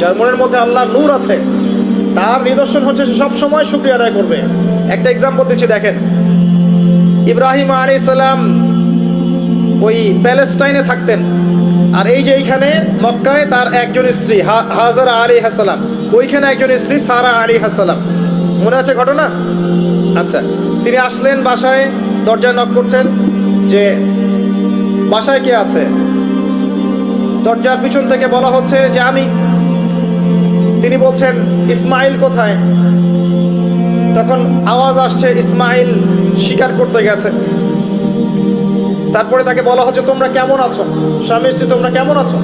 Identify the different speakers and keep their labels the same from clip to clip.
Speaker 1: যার মনের মধ্যে আল্লাহ নূর আছে, তার নিদর্শন হচ্ছে সে সব সময় শুক্রিয়া আদায় করবে। একটা এক্সাম্পল দিচ্ছি, দেখেন। ইব্রাহিম আলী সালাম ওই প্যালেস্টাইনে থাকতেন, আর এই যে এইখানে মক্কায় তার একজন স্ত্রী হাজারা আলী হাসালাম ওইখানে একজন স্ত্রী, সারা আলী হাসালাম মনে আছে ঘটনা? আচ্ছা তিনি আসলেন বাসায়, দরজায় নক করছেন, যে বাসায় কে আছে? দরজার পিছন থেকে বলা হচ্ছে যে আমি। তিনি বলছেন, ইসমাইল কোথায়? তখন আওয়াজ আসছে, ইসমাইল শিকার করতে গেছে। তারপরে তাকে বলা হচ্ছে, তোমরা কেমন আছো? স্বামী স্ত্রী, তোমরা কেমন আছো?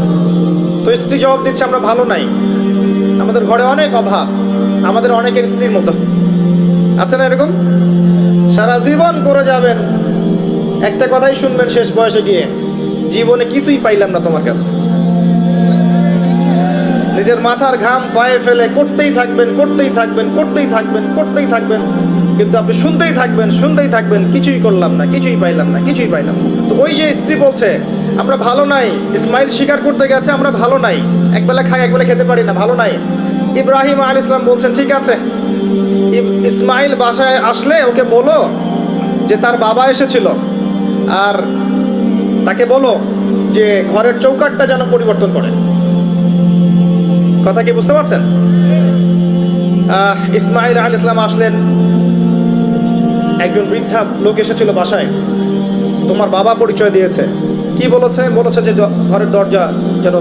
Speaker 1: তো স্ত্রী জবাব দিচ্ছে, আমরা ভালো নাই। আমাদের ঘরে অনেক অভাব। আমাদের অনেকের স্ত্রীর মতো। আছে না, এরকম? সারা জীবন করে যাবেন। একটা কথাই শুনবেন শেষ বয়সে গিয়ে। জীবনে কিছুই পাইলাম না তোমার কাছে। নিজের মাথার ঘাম পায়ে ফেলে করতেই থাকবেন করতেই থাকবেন করতেই থাকবেন করতেই থাকবেন। কিন্তু আপনি শুনতেই থাকবেন শুনতেই থাকবেন, কিছুই করলাম না, কিছুই পাইলাম না, কিছুই পাইলাম। তো ওই যে স্ত্রী বলছে, আমরা ভালো নাই, ইসমাইল স্বীকার করতে গেছে, আমরা ভালো নাই। একবেলা খাই, একবেলা খেতে পারি না, ভালো নাই। ইব্রাহিম আল ইসলাম বলছেন, ঠিক আছে। ইসমাইল বাসায় আসলে ওকে বলো যে তার বাবা এসেছিল। আর তাকে বলো যে ঘরের চৌকাটটা যেন পরিবর্তন করে। কথা কি বুঝতে পারছেন? ইসমাইল আল ইসলাম আসলেন। একজন বৃদ্ধা লোক এসেছিল বাসায়। তোমার বাবা পরিচয় দিয়েছে। কি বলেছে? বলেছে যে ঘরের দরজা যেন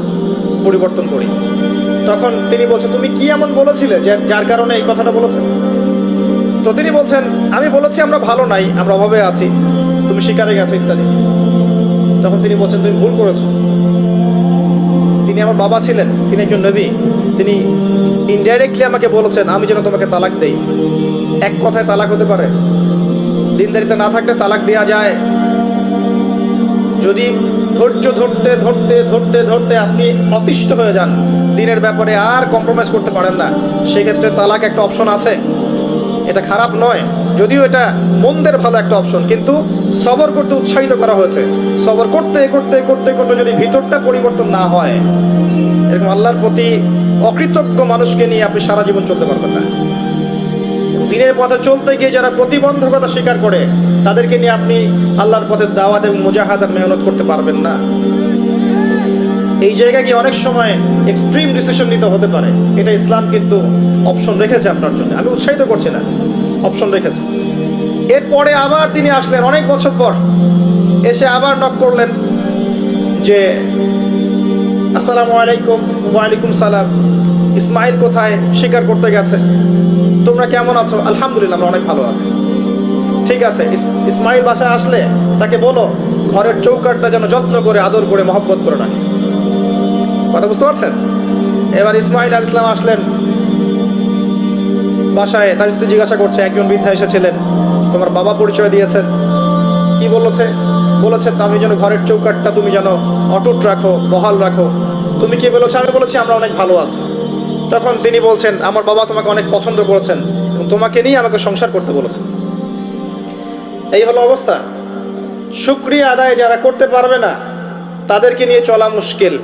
Speaker 1: পরিবর্তন করি। তখন তিনি বলছেন, তুমি কি এমন বলেছিলে যে যার কারণে এই কথাটা বলেছেন তো তিনি বলছেন, আমি বলেছি আমরা ভালো নাই, আমরা অভাবে আছি। তুমি শিকারে গেছো ইত্যাদি। তখন তিনি বলছেন, তুমি ভুল করেছ। তিনি আমার বাবা ছিলেন, তিনি একজন নবী। তিনি ইনডাইরেক্টলি আমাকে বলেছেন, আমি যেন তোমাকে তালাক দেই। এক কথায় তালাক হতে পারে। দিনদারিতে না থাকলে তালাক দেওয়া যায়। যদি ধৈর্য ধরতে ধরতে ধরতে ধরতে আপনি অতিষ্ঠ হয়ে যান, দিনের ব্যাপারে আর কম্প্রোমাইজ করতে পারেন না। সেক্ষেত্রে তালাক একটা অপশন আছে। এটা খারাপ নয়। যদিও এটা মন্দের ভালো একটা অপশন কিন্তু সবর করতে উৎসাহিত করা হয়েছে। সবর করতে করতে করতে করতে যদি ভিতরটা পরিবর্তন না হয়, এরকম আল্লাহর প্রতি অকৃতজ্ঞ মানুষকে নিয়ে আপনি সারা জীবন চলতে পারবেন না। দিনের পথে চলতে গিয়ে যারা প্রতিবন্ধকতা স্বীকার করে, তাদেরকে নিয়ে আপনি আল্লাহর পথে দাওয়াত এবং মুজাহাদার মেহনত করতে পারবেন না। এই জায়গায় গিয়ে অনেক সময় এক্সট্রিম ডিসিশন নিতে হতে পারে। এটা ইসলাম কিন্তু অপশন রেখেছে আপনার জন্য। আমি উৎসাহিত করছি না। অপশন রেখেছে। এরপরে আবার তিনি আসলেন, অনেক বছর পর। এসে আবার নক করলেন যে, আসসালামু আলাইকুম, ওয়ালাইকুম সালাম। ইসমাইল কোথায়? স্বীকার করতে গেছে। তোমরা কেমন আছো? আলহামদুলিল্লাহ, আমরা অনেক ভালো আছি। ঠিক আছে ইসমাইল বাসায় আসলে তাকে বলো, ঘরের চৌকাটটা যেন যত্ন করে, আদর করে, মহব্বত করে রাখে। কথা বুঝতে পারছেন? এবার ইসমাইল আল ইসলাম আসলেন। বাসায় তার স্ত্রী জিজ্ঞাসা করছে, একজন বৃদ্ধা এসেছিলেন, তোমার বাবা পরিচয় দিয়েছেন? কি বলেছে? বলেছে, আমি যেন ঘরের চৌকাটটা তুমি যেন অটুট রাখো, বহাল রাখো। তুমি কি বলেছ? আমি বলেছি, আমরা অনেক ভালো আছি। তখন তিনি বলছেন, আমার বাবা তোমাকে অনেক পছন্দ করেছেন এবং তোমাকে নিয়ে আমাকে সংসার করতে বলেছেন এই হলো অবস্থা। শুক্রিয়া আদায় যারা করতে পারবে না, তাদেরকে নিয়ে চলা মুশকিল।